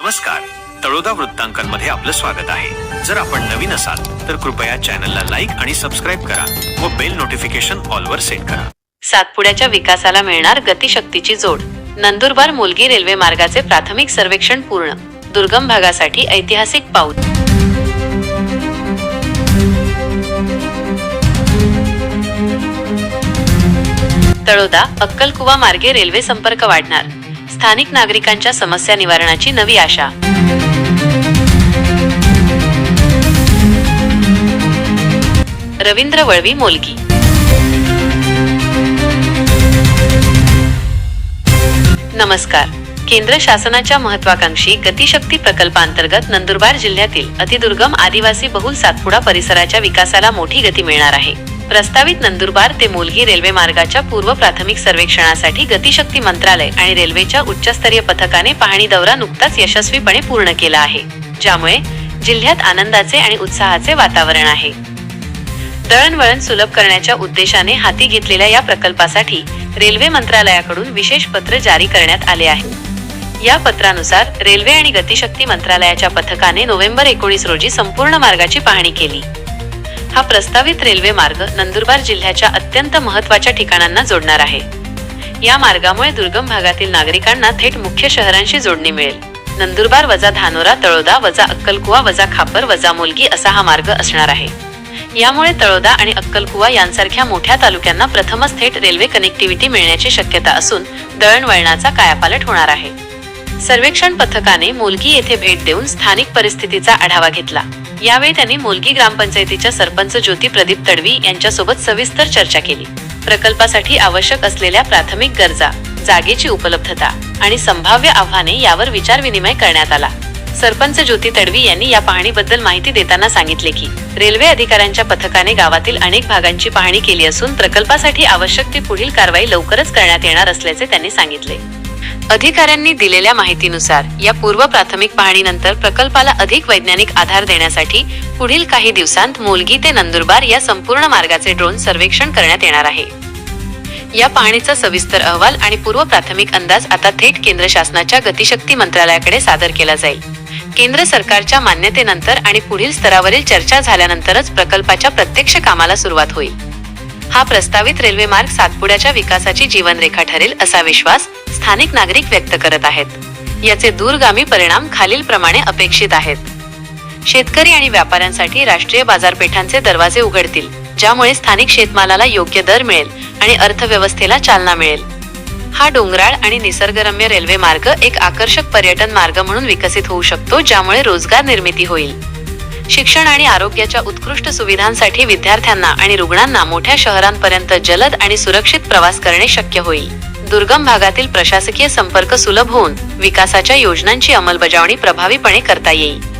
नमस्कार. तळोदा वृत्तांकनमध्ये आपलं स्वागत आहे. जर आपण नवीन असाल तर कृपया चॅनलला लाईक आणि सबस्क्राईब करा व बेल नोटिफिकेशन ऑलवर सेट करा. सातपुड्याच्या विकासाला मिळणार गतिशक्तीची जोड. नंदुरबार मुलगी रेल्वे मार्गाचे प्राथमिक सर्वेक्षण पूर्ण. दुर्गम भागासाठी ऐतिहासिक पाऊल. तळोदा अक्कलकुवा मार्गे रेल्वे संपर्क वाढणार. स्थानिक नागरिकांच्या समस्या निवारणाची नवी आशा. रवींद्र वळवी मोलगी. नमस्कार. केंद्र शासनाच्या महत्वाकांक्षी गतिशक्ती प्रकल्पांतर्गत नंदुरबार जिल्ह्यातील अतिदुर्गम आदिवासी बहुल सातपुडा परिसराच्या विकासाला मोठी गती मिळणार आहे. प्रस्तावित नंदुरबार ते मोलगी रेल्वे मार्गाच्या पूर्व प्राथमिक सर्वेक्षणासाठी गतिशक्ती मंत्रालय आणि रेल्वेच्या उच्चस्तरीय पथकाने पाहणी दौरा नुकताच यशस्वीपणे पूर्ण केला आहे ज्यामुळे जिल्ह्यात आनंदाचे आणि उत्साहाचे वातावरण आहे. दळणवळण सुलभ करण्याच्या उद्देशाने हाती घेतलेल्या या प्रकल्पासाठी रेल्वे मंत्रालयाकडून विशेष पत्र जारी करण्यात आले आहे. या पत्रानुसार रेल्वे आणि गतिशक्ती मंत्रालयाच्या पथकाने नोव्हेंबर एकोणीस रोजी संपूर्ण मार्गाची पाहणी केली. हा प्रस्तावित रेल्वे मार्ग नंदुरबार जिल्ह्याच्या अत्यंत महत्त्वाच्या ठिकाणांना जोडणार आहे. या मार्गामुळे दुर्गम भागातील नागरिकांना थेट मुख्य शहरांशी जोडणी मिळेल. नंदुरबार वजा धानोरा तळोदा वजा अक्कलकुवा वजा खापर वजा मुलगी असा हा मार्ग असणार आहे. यामुळे तळोदा आणि अक्कलकुवा यांसारख्या मोठ्या तालुक्यांना प्रथमच थेट रेल्वे कनेक्टिव्हिटी मिळण्याची शक्यता असून दळणवळणाचा कायापालट होणार आहे. सर्वेक्षण पथकाने मुलगी येथे भेट देऊन स्थानिक परिस्थितीचा आढावा घेतला. यावेळी त्यांनी मोलगी ग्रामपंचायतीच्या सरपंच ज्योती प्रदीप तडवी यांच्यासोबत सविस्तर चर्चा केली. प्रकल्पासाठी आवश्यक असलेल्या प्राथमिक गरजा जागेची उपलब्धता आणि संभाव्य आव्हाने यावर विचार विनिमय करण्यात आला. सरपंच ज्योती तडवी यांनी या पाहणीबद्दल माहिती देताना सांगितले की रेल्वे अधिकाऱ्यांच्या पथकाने गावातील अनेक भागांची पाहणी केली असून प्रकल्पासाठी आवश्यक ती पुढील कारवाई लवकरच करण्यात येणार असल्याचे त्यांनी सांगितले. अधिकाऱ्यांनी दिलेल्या माहितीनुसार या पूर्व प्राथमिक पाहणीनंतर प्रकल्पाला अधिक वैज्ञानिक आधार देण्यासाठी पुढील काही दिवसांत मोलगी ते नंदुरबार या संपूर्ण मार्गाचे ड्रोन सर्वेक्षण करण्यात येणार आहे. या पाहणीचा सविस्तर अहवाल आणि पूर्व प्राथमिक अंदाज आता थेट केंद्र शासनाच्या गतिशक्ती मंत्रालयाकडे सादर केला जाईल. केंद्र सरकारच्या मान्यतेनंतर आणि पुढील स्तरावरील चर्चा झाल्यानंतरच प्रकल्पाच्या प्रत्यक्ष कामाला सुरुवात होईल. हा प्रस्तावित रेल्वे मार्ग सातपुड्याच्या विकासाची जीवनरेखा ठरेल असा विश्वास स्थानिक नागरिक व्यक्त करत आहेत. याचे दूरगामी परिणाम खालीलप्रमाणे अपेक्षित आहेत. शेतकरी आणि व्यापाऱ्यांसाठी राष्ट्रीय बाजारपेठांचे दरवाजे उघडतील ज्यामुळे स्थानिक शेतमालाला योग्य दर मिळेल आणि अर्थव्यवस्थेला चालना मिळेल. हा डोंगराळ आणि निसर्गरम्य रेल्वे मार्ग एक आकर्षक पर्यटन मार्ग म्हणून विकसित होऊ शकतो ज्यामुळे रोजगार निर्मिती होईल. शिक्षण आणि आरोग्याच्या उत्कृष्ट सुविधांसाठी विद्यार्थ्यांना आणि रुग्णांना मोठ्या शहरांपर्यंत जलद आणि सुरक्षित प्रवास करणे शक्य होईल. दुर्गम भागातील प्रशासकीय संपर्क सुलभ होऊन विकासाच्या योजनांची अंमलबजावणी प्रभावीपणे करता येईल.